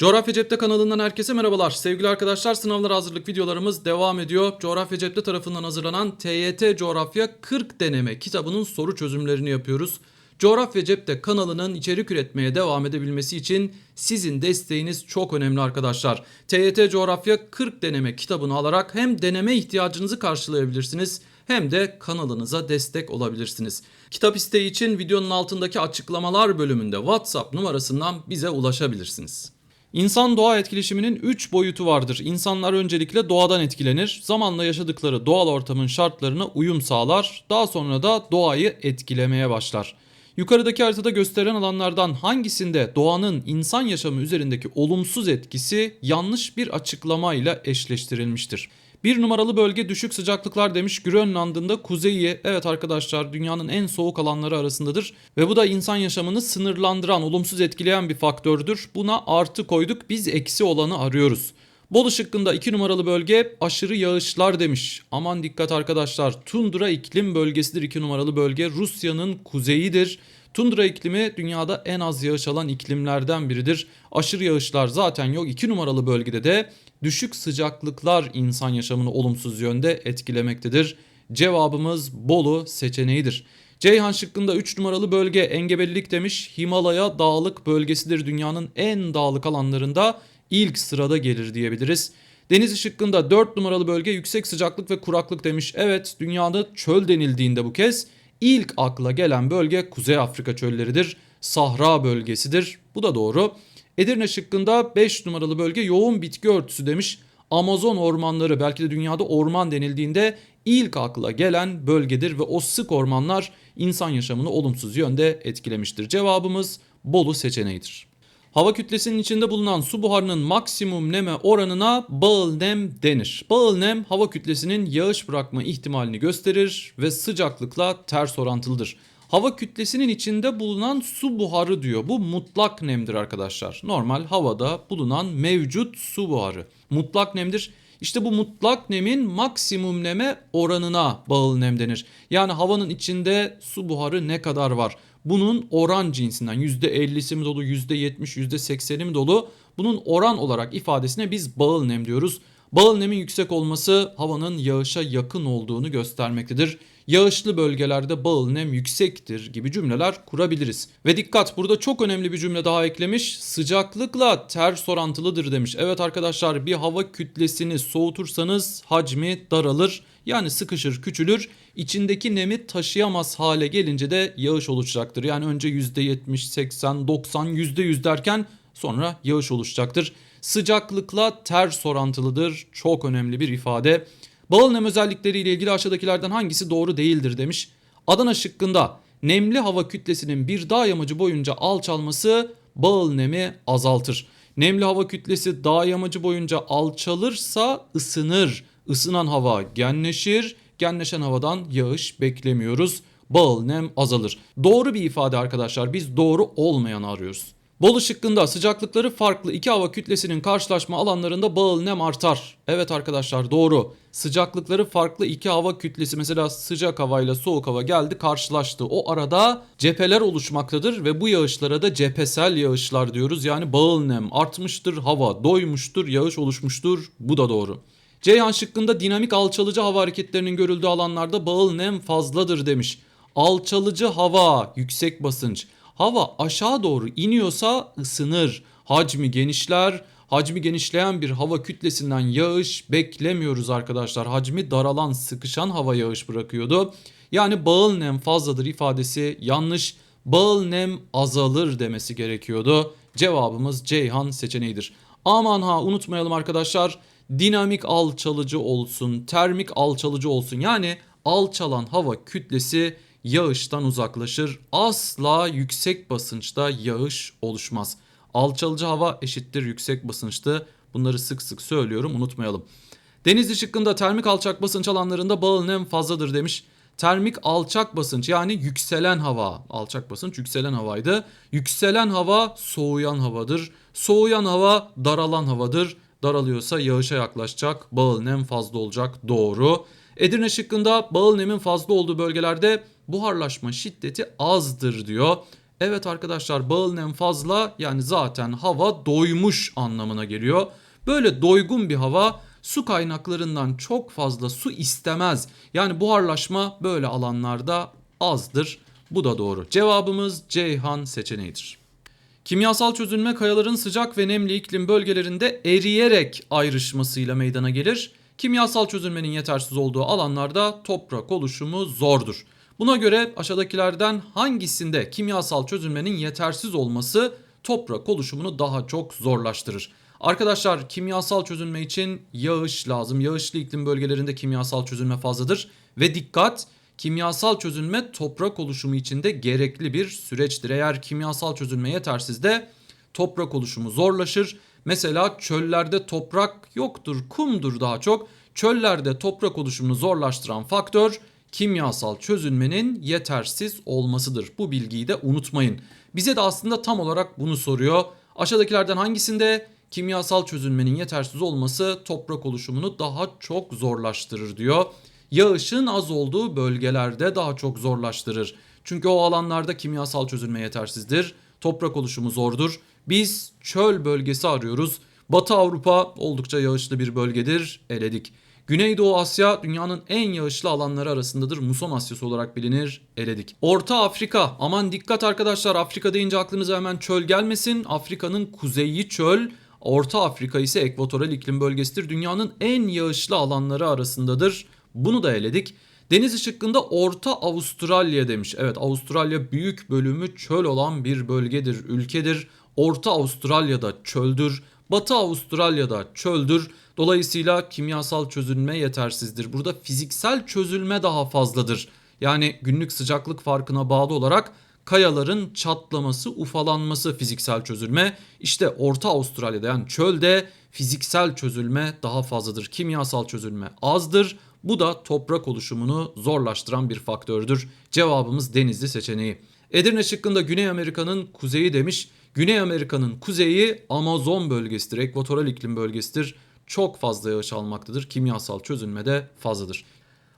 Coğrafya Cepte kanalından herkese merhabalar. Sevgili arkadaşlar sınavlara hazırlık videolarımız devam ediyor. Coğrafya Cepte tarafından hazırlanan TYT Coğrafya 40 deneme kitabının soru çözümlerini yapıyoruz. Coğrafya Cepte kanalının içerik üretmeye devam edebilmesi için sizin desteğiniz çok önemli arkadaşlar. TYT Coğrafya 40 deneme kitabını alarak hem deneme ihtiyacınızı karşılayabilirsiniz hem de kanalınıza destek olabilirsiniz. Kitap isteği için videonun altındaki açıklamalar bölümünde WhatsApp numarasından bize ulaşabilirsiniz. İnsan doğa etkileşiminin 3 boyutu vardır. İnsanlar öncelikle doğadan etkilenir. Zamanla yaşadıkları doğal ortamın şartlarına uyum sağlar. Daha sonra da doğayı etkilemeye başlar. Yukarıdaki haritada gösterilen alanlardan hangisinde doğanın insan yaşamı üzerindeki olumsuz etkisi yanlış bir açıklamayla eşleştirilmiştir? Bir numaralı bölge düşük sıcaklıklar demiş Grönland'ın da kuzeyi. Evet arkadaşlar dünyanın en soğuk alanları arasındadır. Ve bu da insan yaşamını sınırlandıran, olumsuz etkileyen bir faktördür. Buna artı koyduk biz eksi olanı arıyoruz. Bolu şıkkında 2 numaralı bölge aşırı yağışlar demiş. Aman dikkat arkadaşlar tundra iklim bölgesidir 2 numaralı bölge. Rusya'nın kuzeyidir. Tundra iklimi dünyada en az yağış alan iklimlerden biridir. Aşırı yağışlar zaten yok. 2 numaralı bölgede de düşük sıcaklıklar insan yaşamını olumsuz yönde etkilemektedir. Cevabımız Bolu seçeneğidir. Ceyhan şıkkında 3 numaralı bölge engebelilik demiş. Himalaya dağlık bölgesidir dünyanın en dağlık alanlarında ilk sırada gelir diyebiliriz. Deniz şıkkında 4 numaralı bölge yüksek sıcaklık ve kuraklık demiş. Evet dünyada çöl denildiğinde bu kez ilk akla gelen bölge Kuzey Afrika çölleridir. Sahra bölgesidir. Bu da doğru. Edirne şıkkında 5 numaralı bölge yoğun bitki örtüsü demiş. Amazon ormanları belki de dünyada orman denildiğinde ilk akla gelen bölgedir ve o sık ormanlar insan yaşamını olumsuz yönde etkilemiştir. Cevabımız Bolu seçeneğidir. Hava kütlesinin içinde bulunan su buharının maksimum neme oranına bağıl nem denir. Bağıl nem hava kütlesinin yağış bırakma ihtimalini gösterir ve sıcaklıkla ters orantılıdır. Hava kütlesinin içinde bulunan su buharı diyor. Bu mutlak nemdir arkadaşlar. Normal havada bulunan mevcut su buharı. Mutlak nemdir. İşte bu mutlak nemin maksimum neme oranına bağlı nem denir. Yani havanın içinde su buharı ne kadar var? Bunun oran cinsinden %50'si mi dolu, %70, %80'i mi dolu? Bunun oran olarak ifadesine biz bağıl nem diyoruz. Bağıl nemin yüksek olması havanın yağışa yakın olduğunu göstermektedir. Yağışlı bölgelerde bağıl nem yüksektir gibi cümleler kurabiliriz. Ve dikkat burada çok önemli bir cümle daha eklemiş. Sıcaklıkla ters orantılıdır demiş. Evet arkadaşlar bir hava kütlesini soğutursanız hacmi daralır. Yani sıkışır, küçülür. İçindeki nemi taşıyamaz hale gelince de yağış oluşacaktır. Yani önce %70, 80, 90, %100 derken sonra yağış oluşacaktır. Sıcaklıkla ters orantılıdır. Çok önemli bir ifade. Bağıl nem özellikleriyle ilgili aşağıdakilerden hangisi doğru değildir demiş. Adana şıkkında nemli hava kütlesinin bir dağ yamacı boyunca alçalması bağıl nemi azaltır. Nemli hava kütlesi dağ yamacı boyunca alçalırsa ısınır. Isınan hava genleşir. Genleşen havadan yağış beklemiyoruz. Bağıl nem azalır. Doğru bir ifade arkadaşlar. Biz doğru olmayanı arıyoruz. Bolu şıkkında sıcaklıkları farklı iki hava kütlesinin karşılaşma alanlarında bağıl nem artar. Evet arkadaşlar doğru. Sıcaklıkları farklı iki hava kütlesi mesela sıcak havayla soğuk hava geldi karşılaştı. O arada cepheler oluşmaktadır ve bu yağışlara da cephesel yağışlar diyoruz. Yani bağıl nem artmıştır, hava doymuştur, yağış oluşmuştur. Bu da doğru. Ceyhan şıkkında dinamik alçalıcı hava hareketlerinin görüldüğü alanlarda bağıl nem fazladır demiş. Alçalıcı hava, yüksek basınç. Hava aşağı doğru iniyorsa ısınır, hacmi genişler. Hacmi genişleyen bir hava kütlesinden yağış beklemiyoruz arkadaşlar. Hacmi daralan, sıkışan hava yağış bırakıyordu. Yani bağıl nem fazladır ifadesi yanlış. Bağıl nem azalır demesi gerekiyordu. Cevabımız Ceyhan seçeneğidir. Aman ha unutmayalım arkadaşlar. Dinamik alçalıcı olsun, termik alçalıcı olsun. Yani alçalan hava kütlesi yağıştan uzaklaşır. Asla yüksek basınçta yağış oluşmaz. Alçalıcı hava eşittir yüksek basınçtı. Bunları sık sık söylüyorum unutmayalım. Denizli şıkkında termik alçak basınç alanlarında bağıl nem fazladır demiş. Termik alçak basınç yani yükselen hava. Alçak basınç yükselen havaydı. Yükselen hava soğuyan havadır. Soğuyan hava daralan havadır. Daralıyorsa yağışa yaklaşacak. Bağıl nem fazla olacak. Doğru. Edirne şıkkında bağıl nemin fazla olduğu bölgelerde buharlaşma şiddeti azdır diyor. Evet arkadaşlar bağıl nem fazla yani zaten hava doymuş anlamına geliyor. Böyle doygun bir hava su kaynaklarından çok fazla su istemez. Yani buharlaşma böyle alanlarda azdır. Bu da doğru. Cevabımız Ceyhan seçeneğidir. Kimyasal çözünme kayaların sıcak ve nemli iklim bölgelerinde eriyerek ayrışmasıyla meydana gelir. Kimyasal çözünmenin yetersiz olduğu alanlarda toprak oluşumu zordur. Buna göre aşağıdakilerden hangisinde kimyasal çözünmenin yetersiz olması toprak oluşumunu daha çok zorlaştırır? Arkadaşlar kimyasal çözünme için yağış lazım. Yağışlı iklim bölgelerinde kimyasal çözünme fazladır. Ve dikkat kimyasal çözünme toprak oluşumu için de gerekli bir süreçtir. Eğer kimyasal çözünme yetersiz de toprak oluşumu zorlaşır. Mesela çöllerde toprak yoktur, kumdur daha çok. Çöllerde toprak oluşumunu zorlaştıran faktör kimyasal çözünmenin yetersiz olmasıdır. Bu bilgiyi de unutmayın. Bize de aslında tam olarak bunu soruyor. Aşağıdakilerden hangisinde kimyasal çözünmenin yetersiz olması toprak oluşumunu daha çok zorlaştırır diyor. Yağışın az olduğu bölgelerde daha çok zorlaştırır. Çünkü o alanlarda kimyasal çözünme yetersizdir. Toprak oluşumu zordur. Biz çöl bölgesi arıyoruz. Batı Avrupa oldukça yağışlı bir bölgedir. Eledik. Güneydoğu Asya dünyanın en yağışlı alanları arasındadır. Muson Asyası olarak bilinir. Eledik. Orta Afrika. Aman dikkat arkadaşlar Afrika deyince aklınıza hemen çöl gelmesin. Afrika'nın kuzeyi çöl. Orta Afrika ise ekvatoral iklim bölgesidir. Dünyanın en yağışlı alanları arasındadır. Bunu da eledik. Deniz ışıkında Orta Avustralya demiş. Evet Avustralya büyük bölümü çöl olan bir bölgedir, ülkedir. Orta Avustralya'da çöldür. Batı Avustralya'da çöldür. Dolayısıyla kimyasal çözülme yetersizdir. Burada fiziksel çözülme daha fazladır. Yani günlük sıcaklık farkına bağlı olarak kayaların çatlaması, ufalanması fiziksel çözülme. İşte Orta Avustralya'da yani çölde fiziksel çözülme daha fazladır. Kimyasal çözülme azdır. Bu da toprak oluşumunu zorlaştıran bir faktördür. Cevabımız denizli seçeneği. Edirne şıkkında Güney Amerika'nın kuzeyi demiş. Güney Amerika'nın kuzeyi Amazon bölgesidir, ekvatoral iklim bölgesidir. Çok fazla yağış almaktadır. Kimyasal çözünme de fazladır.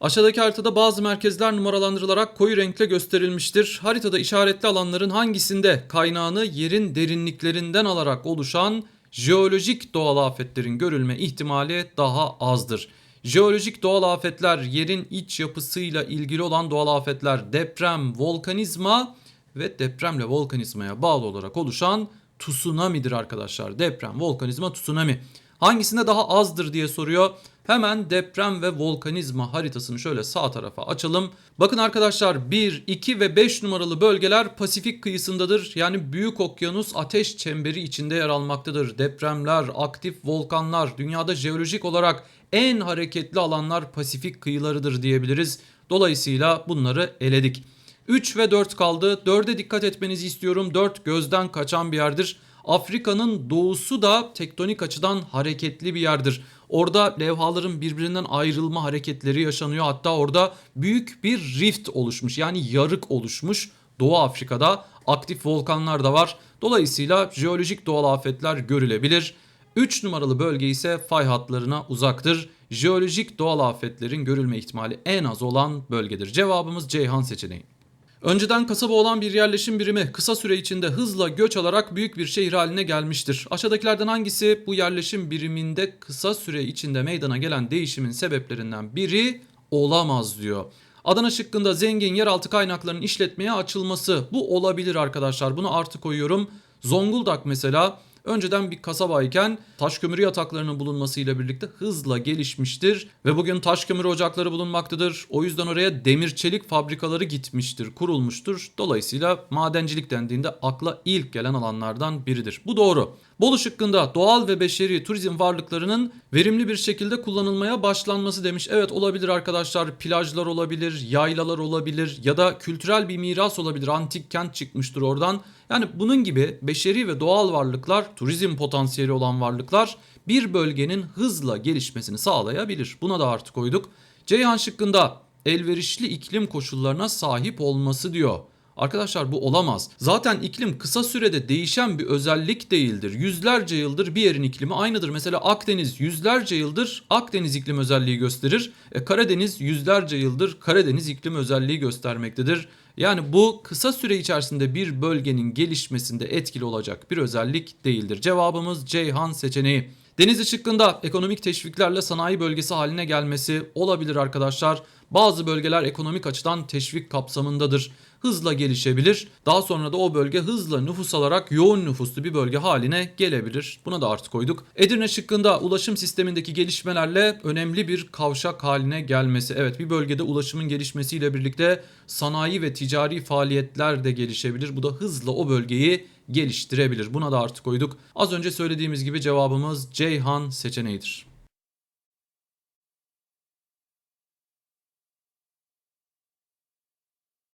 Aşağıdaki haritada bazı merkezler numaralandırılarak koyu renkle gösterilmiştir. Haritada işaretli alanların hangisinde kaynağını yerin derinliklerinden alarak oluşan jeolojik doğal afetlerin görülme ihtimali daha azdır. Jeolojik doğal afetler yerin iç yapısıyla ilgili olan doğal afetler deprem, volkanizma ve depremle volkanizmaya bağlı olarak oluşan tsunami'dir arkadaşlar. Deprem, volkanizma, tsunami. Hangisinde daha azdır diye soruyor. Hemen deprem ve volkanizma haritasını şöyle sağ tarafa açalım. Bakın arkadaşlar 1, 2 ve 5 numaralı bölgeler Pasifik kıyısındadır. Yani Büyük Okyanus ateş çemberi içinde yer almaktadır. Depremler, aktif volkanlar, dünyada jeolojik olarak en hareketli alanlar Pasifik kıyılarıdır diyebiliriz. Dolayısıyla bunları eledik. 3 ve 4 kaldı. 4'e dikkat etmenizi istiyorum. 4 gözden kaçan bir yerdir. Afrika'nın doğusu da tektonik açıdan hareketli bir yerdir. Orada levhaların birbirinden ayrılma hareketleri yaşanıyor. Hatta orada büyük bir rift oluşmuş. Yani yarık oluşmuş. Doğu Afrika'da aktif volkanlar da var. Dolayısıyla jeolojik doğal afetler görülebilir. 3 numaralı bölge ise fay hatlarına uzaktır. Jeolojik doğal afetlerin görülme ihtimali en az olan bölgedir. Cevabımız Ceyhan seçeneği. Önceden kasaba olan bir yerleşim birimi kısa süre içinde hızla göç alarak büyük bir şehir haline gelmiştir. Aşağıdakilerden hangisi bu yerleşim biriminde kısa süre içinde meydana gelen değişimin sebeplerinden biri olamaz diyor. Adana şıkkında zengin yeraltı kaynaklarının işletmeye açılması bu olabilir arkadaşlar. Bunu artı koyuyorum. Zonguldak mesela önceden bir kasabayken taş kömürü yataklarının bulunmasıyla birlikte hızla gelişmiştir ve bugün taş kömürü ocakları bulunmaktadır. O yüzden oraya demir çelik fabrikaları gitmiştir, kurulmuştur. Dolayısıyla madencilik dendiğinde akla ilk gelen alanlardan biridir. Bu doğru. Bolu şıkkında doğal ve beşeri turizm varlıklarının verimli bir şekilde kullanılmaya başlanması demiş. Evet olabilir arkadaşlar. Plajlar olabilir, yaylalar olabilir ya da kültürel bir miras olabilir. Antik kent çıkmıştır oradan. Yani bunun gibi beşeri ve doğal varlıklar, turizm potansiyeli olan varlıklar bir bölgenin hızla gelişmesini sağlayabilir. Buna da artık koyduk. Ceyhan şıkkında elverişli iklim koşullarına sahip olması diyor. Arkadaşlar bu olamaz. Zaten iklim kısa sürede değişen bir özellik değildir. Yüzlerce yıldır bir yerin iklimi aynıdır. Mesela Akdeniz yüzlerce yıldır Akdeniz iklim özelliği gösterir. E, Karadeniz yüzlerce yıldır Karadeniz iklim özelliği göstermektedir. Yani bu kısa süre içerisinde bir bölgenin gelişmesinde etkili olacak bir özellik değildir. Cevabımız Ceyhan seçeneği. Denizli şıkkında ekonomik teşviklerle sanayi bölgesi haline gelmesi olabilir arkadaşlar. Bazı bölgeler ekonomik açıdan teşvik kapsamındadır. Hızla gelişebilir. Daha sonra da o bölge hızla nüfus alarak yoğun nüfuslu bir bölge haline gelebilir. Buna da artı koyduk. Edirne şıkkında ulaşım sistemindeki gelişmelerle önemli bir kavşak haline gelmesi. Evet bir bölgede ulaşımın gelişmesiyle birlikte sanayi ve ticari faaliyetler de gelişebilir. Bu da hızla o bölgeyi geliştirebilir. Buna da artı koyduk. Az önce söylediğimiz gibi cevabımız Ceyhan seçeneğidir.